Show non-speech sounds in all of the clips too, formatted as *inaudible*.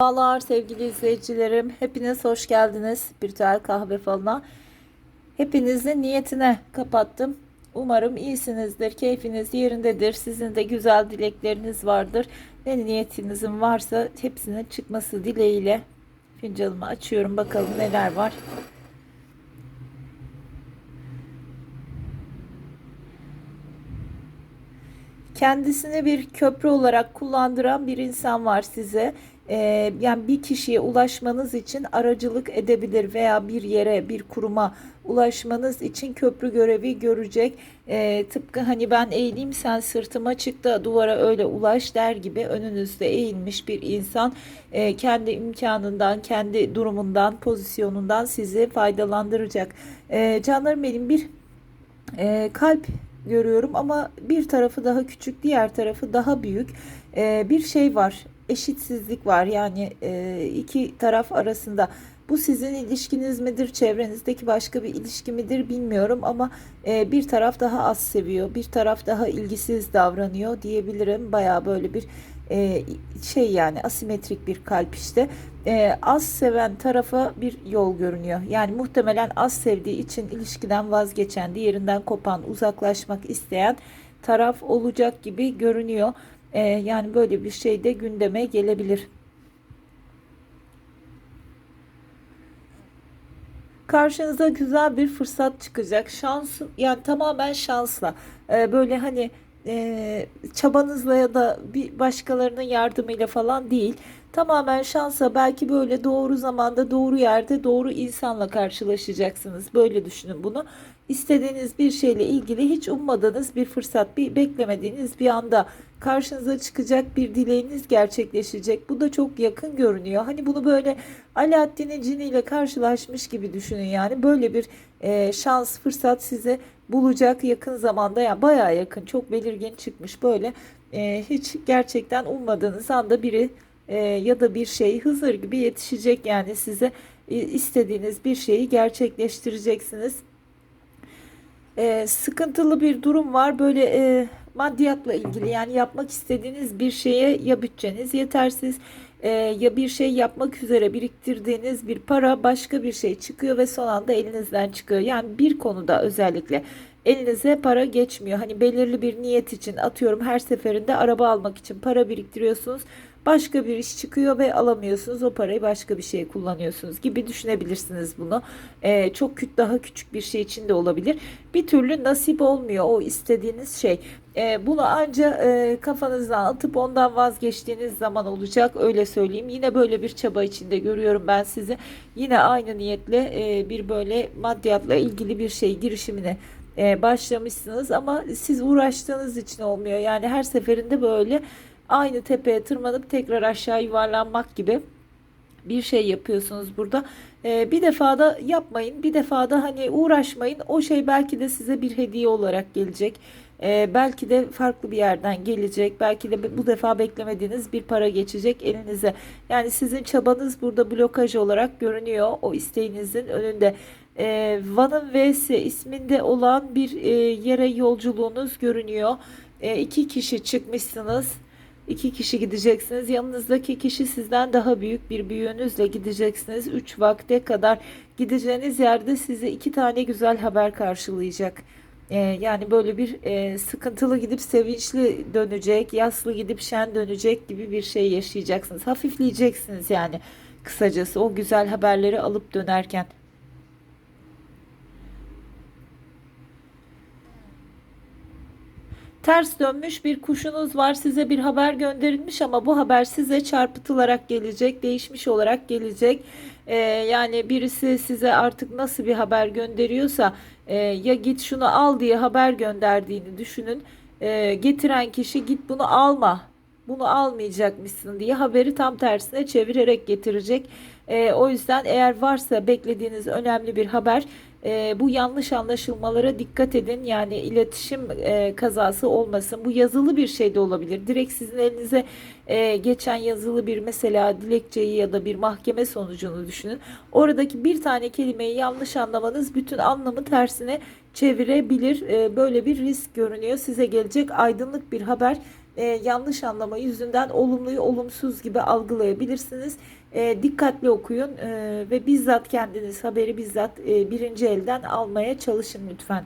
Merhabalar sevgili izleyicilerim. Hepiniz hoş geldiniz Spiritüel Kahve Falı'na. Hepinizin niyetine kapattım. Umarım iyisinizdir, keyfiniz yerindedir. Sizin de güzel dilekleriniz vardır. Ne niyetinizin varsa hepsinin çıkması dileğiyle fincanımı açıyorum. Bakalım neler var. kendisini bir köprü olarak kullandıran bir insan var size. Ee, yani bir kişiye ulaşmanız için aracılık edebilir veya bir yere, bir kuruma ulaşmanız için köprü görevi görecek. Ee, tıpkı hani ben eğileyim sen sırtıma çık da duvara öyle ulaş der gibi önünüzde eğilmiş bir insan e, kendi imkanından, kendi durumundan, pozisyonundan sizi faydalandıracak. Ee, canlarım benim bir e, kalp görüyorum ama bir tarafı daha küçük, diğer tarafı daha büyük. Ee, bir şey var, eşitsizlik var. Yani e, iki taraf arasında. Bu sizin ilişkiniz midir, çevrenizdeki başka bir ilişki midir bilmiyorum ama e, bir taraf daha az seviyor, bir taraf daha ilgisiz davranıyor diyebilirim. Baya böyle bir e, şey yani asimetrik bir kalp işte. E, az seven tarafa bir yol görünüyor. Yani muhtemelen az sevdiği için ilişkiden vazgeçen, diğerinden kopan, uzaklaşmak isteyen taraf olacak gibi görünüyor. E, yani böyle bir şey de gündeme gelebilir. Karşınıza güzel bir fırsat çıkacak. Şans yani tamamen şansla. Ee, böyle hani e, çabanızla ya da bir başkalarının yardımıyla falan değil. Tamamen şansa belki böyle doğru zamanda, doğru yerde, doğru insanla karşılaşacaksınız. Böyle düşünün bunu. İstediğiniz bir şeyle ilgili hiç ummadığınız bir fırsat, bir beklemediğiniz bir anda karşınıza çıkacak bir dileğiniz gerçekleşecek. Bu da çok yakın görünüyor. Hani bunu böyle Alaaddin'in ciniyle karşılaşmış gibi düşünün yani. Böyle bir e, şans, fırsat size bulacak yakın zamanda. Yani bayağı yakın, çok belirgin çıkmış böyle. E, hiç gerçekten ummadığınız anda biri e, ya da bir şey Hızır gibi yetişecek yani size e, istediğiniz bir şeyi gerçekleştireceksiniz. E, sıkıntılı bir durum var böyle e, maddiyatla ilgili yani yapmak istediğiniz bir şeye ya bütçeniz yetersiz e, ya bir şey yapmak üzere biriktirdiğiniz bir para başka bir şey çıkıyor ve son anda elinizden çıkıyor. Yani bir konuda özellikle elinize para geçmiyor. Hani belirli bir niyet için atıyorum her seferinde araba almak için para biriktiriyorsunuz. Başka bir iş çıkıyor ve alamıyorsunuz. O parayı başka bir şeye kullanıyorsunuz gibi düşünebilirsiniz bunu. Ee, çok küçük daha küçük bir şey için de olabilir. Bir türlü nasip olmuyor o istediğiniz şey. Ee, bunu anca e, kafanızdan atıp ondan vazgeçtiğiniz zaman olacak. Öyle söyleyeyim. Yine böyle bir çaba içinde görüyorum ben sizi. Yine aynı niyetle e, bir böyle maddiyatla ilgili bir şey girişimine e, başlamışsınız ama siz uğraştığınız için olmuyor. Yani her seferinde böyle aynı tepeye tırmanıp tekrar aşağı yuvarlanmak gibi bir şey yapıyorsunuz burada. Ee, bir defada yapmayın, bir defada hani uğraşmayın. O şey belki de size bir hediye olarak gelecek. Ee, belki de farklı bir yerden gelecek. Belki de bu defa beklemediğiniz bir para geçecek elinize. Yani sizin çabanız burada blokaj olarak görünüyor. O isteğinizin önünde. Ee, Van'ın V'si isminde olan bir e, yere yolculuğunuz görünüyor. E, iki kişi çıkmışsınız. İki kişi gideceksiniz. Yanınızdaki kişi sizden daha büyük bir büyüğünüzle gideceksiniz. Üç vakte kadar gideceğiniz yerde size iki tane güzel haber karşılayacak. Ee, yani böyle bir e, sıkıntılı gidip sevinçli dönecek, yaslı gidip şen dönecek gibi bir şey yaşayacaksınız. Hafifleyeceksiniz yani kısacası o güzel haberleri alıp dönerken. Ters dönmüş bir kuşunuz var size bir haber gönderilmiş ama bu haber size çarpıtılarak gelecek, değişmiş olarak gelecek. Ee, yani birisi size artık nasıl bir haber gönderiyorsa e, ya git şunu al diye haber gönderdiğini düşünün. E, getiren kişi git bunu alma, bunu almayacakmışsın diye haberi tam tersine çevirerek getirecek. E, o yüzden eğer varsa beklediğiniz önemli bir haber e, bu yanlış anlaşılmalara dikkat edin. Yani iletişim e, kazası olmasın. Bu yazılı bir şey de olabilir. Direkt sizin elinize e, geçen yazılı bir mesela dilekçeyi ya da bir mahkeme sonucunu düşünün. Oradaki bir tane kelimeyi yanlış anlamanız bütün anlamı tersine çevirebilir. E, böyle bir risk görünüyor. Size gelecek aydınlık bir haber e, yanlış anlama yüzünden olumluyu olumsuz gibi algılayabilirsiniz. E, dikkatli okuyun e, ve bizzat kendiniz haberi bizzat e, birinci elden almaya çalışın lütfen.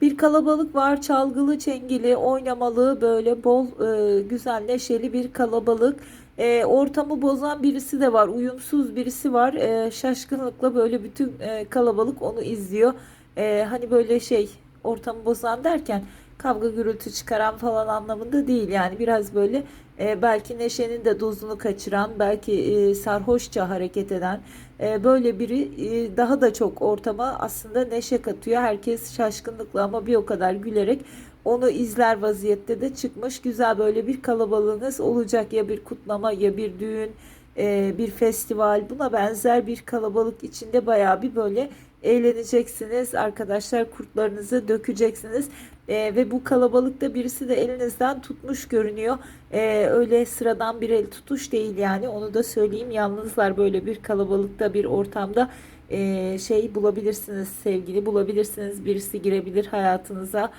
Bir kalabalık var, çalgılı, çengeli, oynamalı, böyle bol, e, güzel, neşeli bir kalabalık. E, ortamı bozan birisi de var, uyumsuz birisi var. E, şaşkınlıkla böyle bütün e, kalabalık onu izliyor. E, hani böyle şey, ortamı bozan derken kavga gürültü çıkaran falan anlamında değil. Yani biraz böyle e, belki neşenin de dozunu kaçıran, belki e, sarhoşça hareket eden e, böyle biri e, daha da çok ortama aslında neşe katıyor. Herkes şaşkınlıkla ama bir o kadar gülerek onu izler vaziyette de çıkmış. Güzel böyle bir kalabalığınız olacak ya bir kutlama ya bir düğün, e, bir festival buna benzer bir kalabalık içinde bayağı bir böyle eğleneceksiniz arkadaşlar kurtlarınızı dökeceksiniz. E, ve bu kalabalıkta birisi de elinizden tutmuş görünüyor. E, öyle sıradan bir el tutuş değil yani onu da söyleyeyim. Yalnızlar böyle bir kalabalıkta bir ortamda e, şey bulabilirsiniz sevgili bulabilirsiniz. Birisi girebilir hayatınıza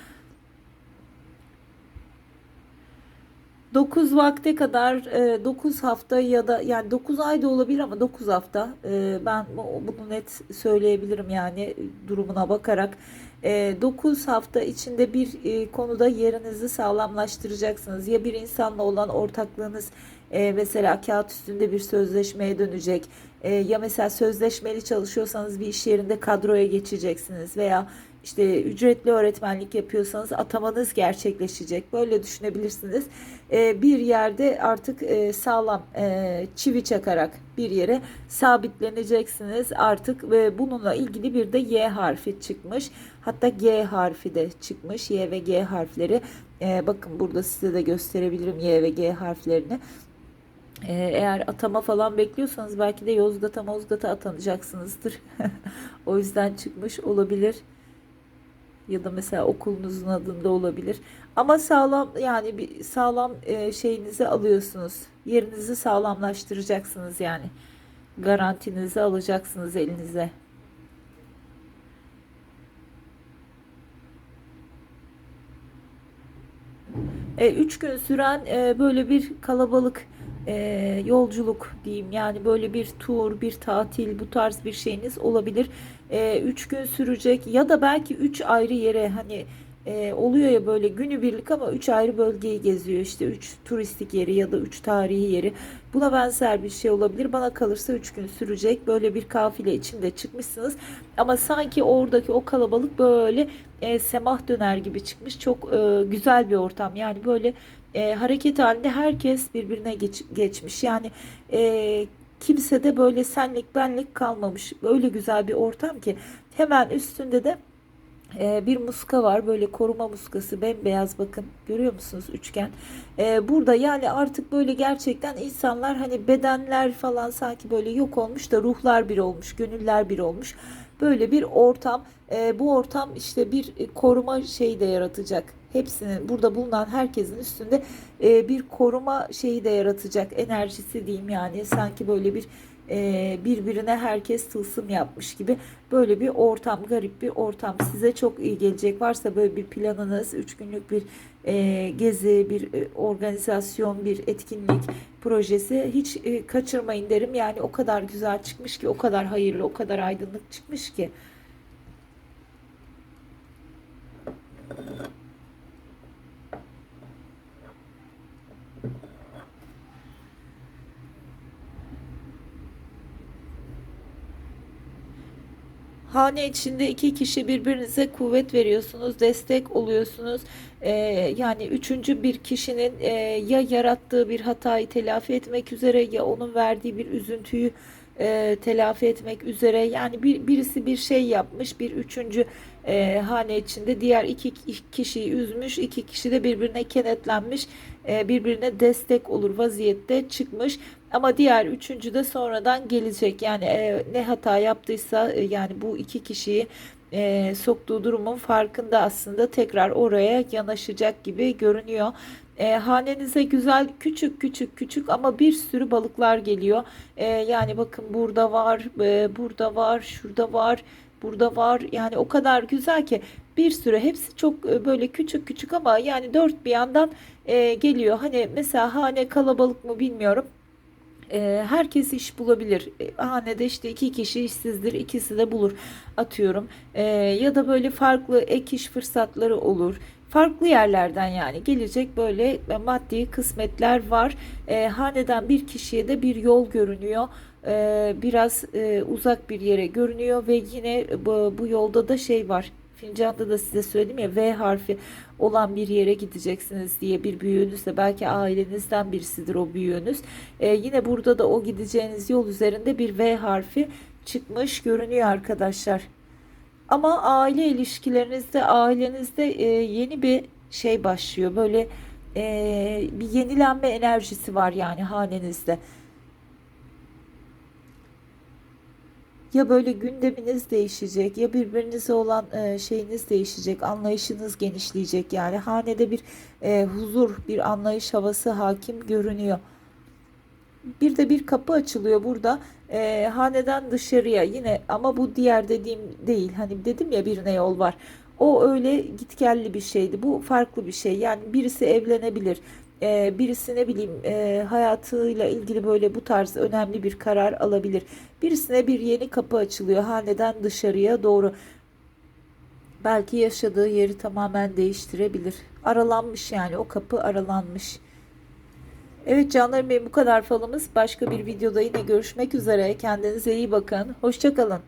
9 vakte kadar e, 9 hafta ya da yani 9 ay da olabilir ama 9 hafta e, ben bu- bunu net söyleyebilirim yani durumuna bakarak. E, 9 hafta içinde bir e, konuda yerinizi sağlamlaştıracaksınız. Ya bir insanla olan ortaklığınız e, mesela kağıt üstünde bir sözleşmeye dönecek E, ya mesela sözleşmeli çalışıyorsanız bir iş yerinde kadroya geçeceksiniz veya işte ücretli öğretmenlik yapıyorsanız atamanız gerçekleşecek. Böyle düşünebilirsiniz. Ee, bir yerde artık e, sağlam e, çivi çakarak bir yere sabitleneceksiniz artık ve bununla ilgili bir de Y harfi çıkmış. Hatta G harfi de çıkmış. Y ve G harfleri. Ee, bakın burada size de gösterebilirim Y ve G harflerini. Ee, Eğer atama falan bekliyorsanız belki de Yozgat'a Mozgat'a atanacaksınızdır. *laughs* O yüzden çıkmış olabilir ya da mesela okulunuzun adında olabilir. Ama sağlam yani bir sağlam e, şeyinizi alıyorsunuz. Yerinizi sağlamlaştıracaksınız yani. Garantinizi alacaksınız elinize. E, üç gün süren e, böyle bir kalabalık e, yolculuk diyeyim. Yani böyle bir tur, bir tatil bu tarz bir şeyiniz olabilir. E, üç gün sürecek ya da belki üç ayrı yere hani e, oluyor ya böyle günübirlik ama üç ayrı bölgeyi geziyor. İşte üç turistik yeri ya da üç tarihi yeri. Buna benzer bir şey olabilir. Bana kalırsa üç gün sürecek. Böyle bir kafile içinde çıkmışsınız. Ama sanki oradaki o kalabalık böyle e, semah döner gibi çıkmış. Çok e, güzel bir ortam. Yani böyle e, hareket halinde herkes birbirine geç, geçmiş. Yani e, kimse de böyle senlik benlik kalmamış. Öyle güzel bir ortam ki hemen üstünde de e, bir muska var. Böyle koruma muskası bembeyaz bakın. Görüyor musunuz? Üçgen. E, burada yani artık böyle gerçekten insanlar hani bedenler falan sanki böyle yok olmuş da ruhlar bir olmuş gönüller bir olmuş böyle bir ortam E, bu ortam işte bir e, koruma şeyi de yaratacak. Hepsinin burada bulunan herkesin üstünde e, bir koruma şeyi de yaratacak. Enerjisi diyeyim yani sanki böyle bir e, birbirine herkes tılsım yapmış gibi. Böyle bir ortam garip bir ortam. Size çok iyi gelecek. Varsa böyle bir planınız üç günlük bir e, gezi bir e, organizasyon bir etkinlik projesi hiç e, kaçırmayın derim yani o kadar güzel çıkmış ki o kadar hayırlı o kadar aydınlık çıkmış ki. Hane içinde iki kişi birbirinize kuvvet veriyorsunuz, destek oluyorsunuz. Ee, yani üçüncü bir kişinin e, ya yarattığı bir hatayı telafi etmek üzere ya onun verdiği bir üzüntüyü e, telafi etmek üzere. Yani bir birisi bir şey yapmış, bir üçüncü e, hane içinde diğer iki kişiyi üzmüş, iki kişi de birbirine kenetlenmiş, e, birbirine destek olur vaziyette çıkmış. Ama diğer üçüncü de sonradan gelecek. Yani e, ne hata yaptıysa e, yani bu iki kişiyi e, soktuğu durumun farkında aslında tekrar oraya yanaşacak gibi görünüyor. E, hanenize güzel küçük küçük küçük ama bir sürü balıklar geliyor. E, yani bakın burada var, e, burada var, şurada var. Burada var. Yani o kadar güzel ki bir sürü hepsi çok e, böyle küçük küçük ama yani dört bir yandan e, geliyor. Hani mesela hane kalabalık mı bilmiyorum. E, herkes iş bulabilir. E, hanede işte iki kişi işsizdir, ikisi de bulur atıyorum. E, ya da böyle farklı ek iş fırsatları olur. Farklı yerlerden yani gelecek böyle e, maddi kısmetler var. E, haneden bir kişiye de bir yol görünüyor. E, biraz e, uzak bir yere görünüyor ve yine bu, bu yolda da şey var. Fincanda da size söyledim ya V harfi olan bir yere gideceksiniz diye bir büyüğünüz de belki ailenizden birisidir o büyüğünüz. Ee, yine burada da o gideceğiniz yol üzerinde bir V harfi çıkmış görünüyor arkadaşlar. Ama aile ilişkilerinizde, ailenizde e, yeni bir şey başlıyor. Böyle e, bir yenilenme enerjisi var yani hanenizde. Ya böyle gündeminiz değişecek ya birbirinize olan e, şeyiniz değişecek, anlayışınız genişleyecek. Yani hanede bir e, huzur, bir anlayış havası hakim görünüyor. Bir de bir kapı açılıyor burada e, haneden dışarıya yine ama bu diğer dediğim değil. Hani dedim ya birine yol var. O öyle gitgelli bir şeydi. Bu farklı bir şey. Yani birisi evlenebilir. E, birisi ne bileyim e, hayatıyla ilgili böyle bu tarz önemli bir karar alabilir. Birisine bir yeni kapı açılıyor haneden dışarıya doğru. Belki yaşadığı yeri tamamen değiştirebilir. Aralanmış yani o kapı aralanmış. Evet canlarım benim bu kadar falımız. Başka bir videoda yine görüşmek üzere. Kendinize iyi bakın. Hoşça kalın.